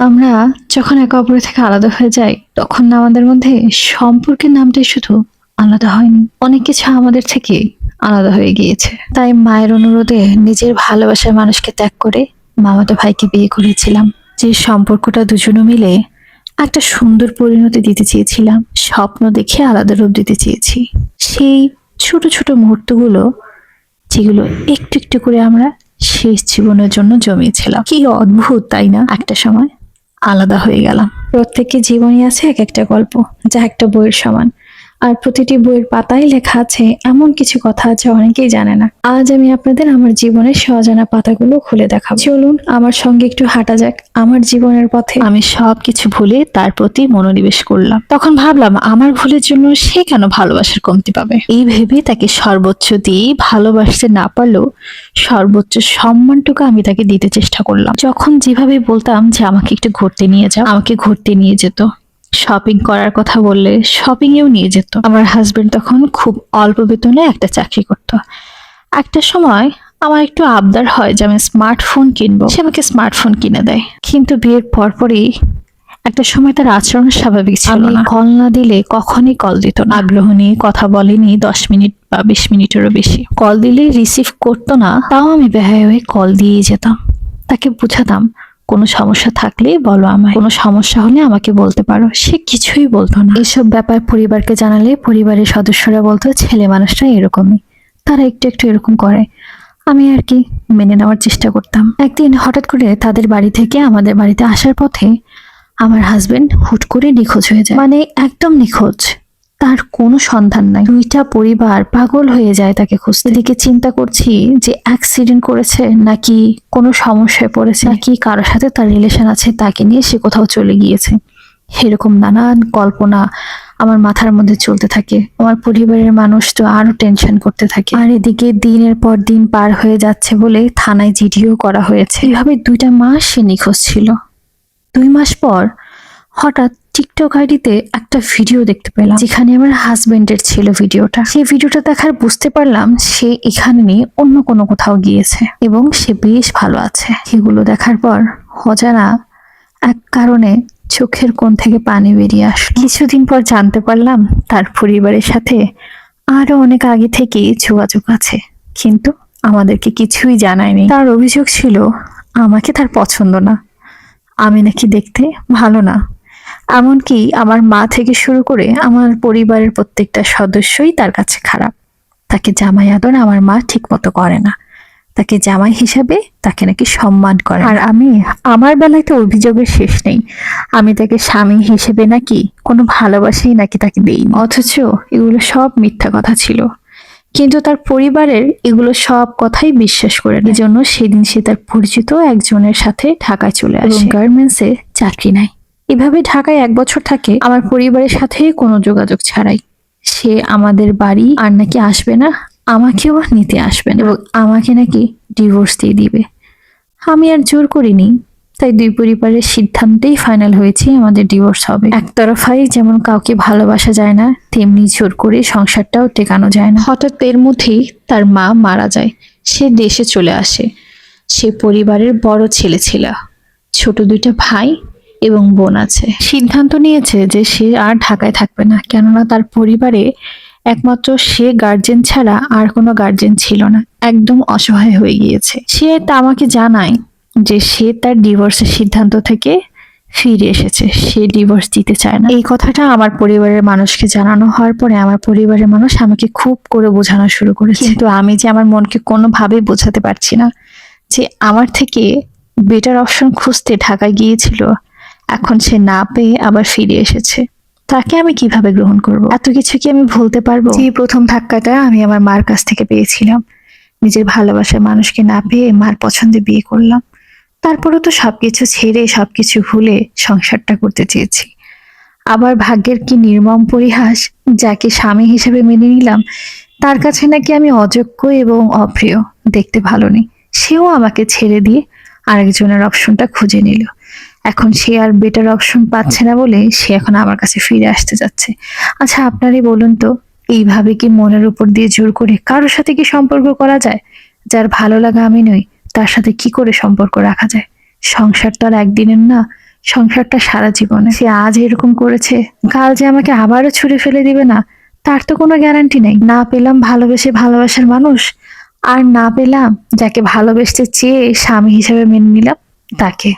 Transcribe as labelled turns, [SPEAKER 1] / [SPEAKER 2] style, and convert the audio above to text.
[SPEAKER 1] আমরা যখন একে অপরের থেকে আলাদা হয়ে যাই, তখন আমাদের মধ্যে সম্পর্কের নামটাই শুধু আলাদা হয়নি। অনেক কিছু আমাদের থেকে আলাদা হয়ে গিয়েছে। তাই মায়ের অনুরোধে নিজের ভালোবাসার মানুষকে ত্যাগ করে মামাতো ভাইকে বিয়ে করেছিলাম। যে সম্পর্কটা দুজনে মিলে একটা সুন্দর পরিণতি দিতে চেয়েছিলাম, স্বপ্ন দেখে আলাদা রূপ দিতে চেয়েছি। সেই ছোট ছোট মুহূর্তগুলো যেগুলো একটু একটু করে আমরা শেষ জীবনের জন্য জমিয়েছিলাম। কি অদ্ভুত, তাই না? একটা সময় আলাদা হয়ে গেলাম। প্রত্যেকের জীবনই আছে এক একটা গল্প যা একটা বইয়ের সমান। আর প্রতিটি বইয়ের পাতায় লেখা আছে এমন কিছু কথা আছে অনেকেই জানে না। আজ আমি আপনাদের আমার জীবনের সজানা পাতাগুলো খুলে দেখাবো। চলুন আমার সঙ্গে একটু হাঁটা যাক। আমার জীবনের পথে আমি সব কিছু ভুলে তার প্রতি মনোনিবেশ করলাম। তখন ভাবলাম, আমার ভুলের জন্য সে কেন ভালোবাসার কমতি পাবে? এই ভেবে তাকে সর্বোচ্চ দিয়ে ভালোবাসতে না পারলেও সর্বোচ্চ সম্মানটুকু আমি তাকে দিতে চেষ্টা করলাম। যখন যেভাবে বলতাম যে, আমাকে একটু ঘুরতে নিয়ে যাও, আমাকে ঘুরতে নিয়ে যেত। শপিং করার কথা বললে শপিং এও নিয়ে যেত। আমার হাজবেন্ড তখন খুব অল্প বেতনে একটা চাকরি করত। একটা সময় আমার একটু আবদার হয় যে আমি স্মার্টফোন কিনবো। সে আমাকে স্মার্টফোন কিনে দেয়। কিন্তু বিয়ের পরপরই একটা সময় তার আচরণ স্বাভাবিক ছিল না। কল না দিলে কখনই কল দিত না। আগ্রহ নিয়ে কথা বলেনি দশ মিনিট বা বিশ মিনিটেরও বেশি। কল দিলে রিসিভ করতো না তাও আমি বেহায় হয়ে কল দিয়েই যেতাম। তাকে বুঝাতাম কোনো সমস্যা থাকলে বলো আমায়। কোনো সমস্যা হলে আমাকে বলতে পারো। সে কিছুই বলতো না। এসব ব্যাপার পরিবারকে জানালে পরিবারের সদস্যরা বলতো, ছেলে মানুষটা এরকমই। তারা একটু একটু এরকম করে। আমি আর কি মেনে নেওয়ার চেষ্টা করতাম। একদিন হঠাৎ করে তাদের বাড়ি থেকে আমাদের বাড়িতে আসার পথে আমার হাজবেন্ড হুট করে নিখোঁজ হয়ে যায়। মানে একদম নিখোঁজ। তার কোনো সন্ধান নাই। দুইটা পরিবার পাগল হয়ে যায় তাকে খুঁজতে। এদিকে চিন্তা করছি যে অ্যাক্সিডেন্ট করেছে নাকি কোনো সমস্যায় পড়েছে, নাকি কারোর সাথে তার রিলেশন আছে তাকে নিয়ে সে কোথাও চলে গিয়েছে। এরকম নানান কল্পনা আমার মাথার মধ্যে চলতে থাকে। আমার পরিবারের মানুষ তো আরও টেনশন করতে থাকে। আর এদিকে দিনের পর দিন পার হয়ে যাচ্ছে বলে থানায় জিডিও করা হয়েছে। এভাবে দুইটা মাস সে নিখোঁজ ছিল। দুই মাস পর হঠাৎ টিকটক আইডিতে একটা ভিডিও দেখতে পেলাম, যেখানে আমার হাজবেন্ডের ছিল ভিডিওটা সেই ভিডিওটা দেখার বুঝতে পারলাম সে এখানে নিয়ে অন্য কোনো কোথাও গিয়েছে এবং সে বেশ ভালো আছে। সেগুলো দেখার পর অজানা এক কারণে চোখের কোণ থেকে পানি বেরিয়ে আসলো। কিছুদিন পর জানতে পারলাম তার পরিবারের সাথে আরও অনেক আগে থেকেই যোগাযোগ আছে, কিন্তু আমাদেরকে কিছুই জানায়নি তার অভিযোগ ছিল, আমাকে তার পছন্দ না। আমি নাকি দেখতে ভালো না। এমনকি আমার মা থেকে শুরু করে আমার পরিবারের প্রত্যেকটা সদস্যই তার কাছে খারাপ। তাকে জামাই আদর আমার মা ঠিক মতো করে না। তাকে জামাই হিসাবে তাকে নাকি সম্মান করে আর আমি, আমার বেলায় তো অভিযোগের শেষ নেই। আমি তাকে স্বামী হিসেবে নাকি কোনো ভালোবাসাই নাকি তাকে দেইনি। অথচ এগুলো সব মিথ্যা কথা ছিল। কিন্তু তার পরিবারের এগুলো সব কথাই বিশ্বাস করে এই জন্য সেদিন সে তার পরিচিত একজনের সাথে ঢাকায় চলে আসে। গার্মেন্টসে চাকরি নাই এভাবে ঢাকায় এক বছর থাকে, আমার পরিবারের সাথে কোনো যোগাযোগ ছাড়াই। সে আমাদের বাড়ি আর নাকি আসবে না, আমাকেও নিতে আসবে এবং আমাকে নাকি ডিভোর্স দিয়ে দিবে। আমি আর জোর করিনি, তাই দুই পরিবারের সিদ্ধান্তেই ফাইনাল হয়েছে আমাদের ডিভোর্স হবে। একতরফাই যেমন কাউকে ভালোবাসা যায় না, তেমনি জোর করে সংসারটাও টেকানো যায় না। হঠাৎ এর মধ্যেই তার মা মারা যায়। সে দেশে চলে আসে। সে পরিবারের বড় ছেলে ছিল। ছোট দুইটা ভাই এবং বোন আছে। সিদ্ধান্ত নিয়েছে যে সে আর ঢাকায় থাকবে না, কেননা তার পরিবারে একমাত্র সে গার্জেন ছাড়া আর কোনো গার্জেন ছিল না। একদম অসহায় হয়ে গিয়েছে। সে তা আমাকে জানায় যে সে তার ডিভোর্সের সিদ্ধান্ত থেকে ফিরে এসেছে। সে ডিভোর্স দিতে চায় না। এই কথাটা আমার পরিবারের মানুষকে জানানো হওয়ার পরে আমার পরিবারের মানুষ আমাকে খুব করে বোঝানো শুরু করেছে। কিন্তু আমি যে আমার মনকে কোনোভাবেই বোঝাতে পারছি না যে আমার থেকে বেটার অপশন খুঁজতে ঢাকায় গিয়েছিল এখন সে না পেয়ে আবার ফিরে এসেছে। তাকে আমি কীভাবে গ্রহণ করব? এত কিছু কি আমি ভুলতে পারব? যে প্রথম ধাক্কাটা আমি আমার মার কাছ থেকে পেয়েছিলাম। নিজের ভালোবাসার মানুষকে না পেয়ে মার পছন্দে বিয়ে করলাম। তারপরে তো সবকিছু ছেড়ে, সবকিছু ভুলে সংসারটা করতে চেয়েছি। আবার ভাগ্যের কি নির্মম পরিহাস, যাকে স্বামী হিসেবে মেনে নিলাম, তার কাছে নাকি আমি অযোগ্য এবং অপ্রিয়, দেখতে ভালো নেই। সেও আমাকে ছেড়ে দিয়ে আরেকজনের অপশনটা খুঁজে নিল। এখন সে আর বেটার অপশন পাচ্ছে না বলে সে এখন আমার কাছে ফিরে আসতে যাচ্ছে। আচ্ছা আপনারই বলুন তো, এইভাবে কি মনের উপর দিয়ে জোর করে কারোর সাথে কি সম্পর্ক করা যায়? যার ভালো লাগা আমি নই, তার সাথে কি করে সম্পর্ক রাখা যায়? সংসার তো আর একদিনের না, সংসারটা সারা জীবনে। সে আজ এরকম করেছে, কাল যে আমাকে আবারও ছুড়ে ফেলে দিবে না, তার তো কোনো গ্যারান্টি নেই। না পেলাম ভালোবেসে ভালোবাসার মানুষ, আর না পেলাম যাকে ভালোবেসতে চেয়ে স্বামী হিসেবে মেনে নিলাম তাকে।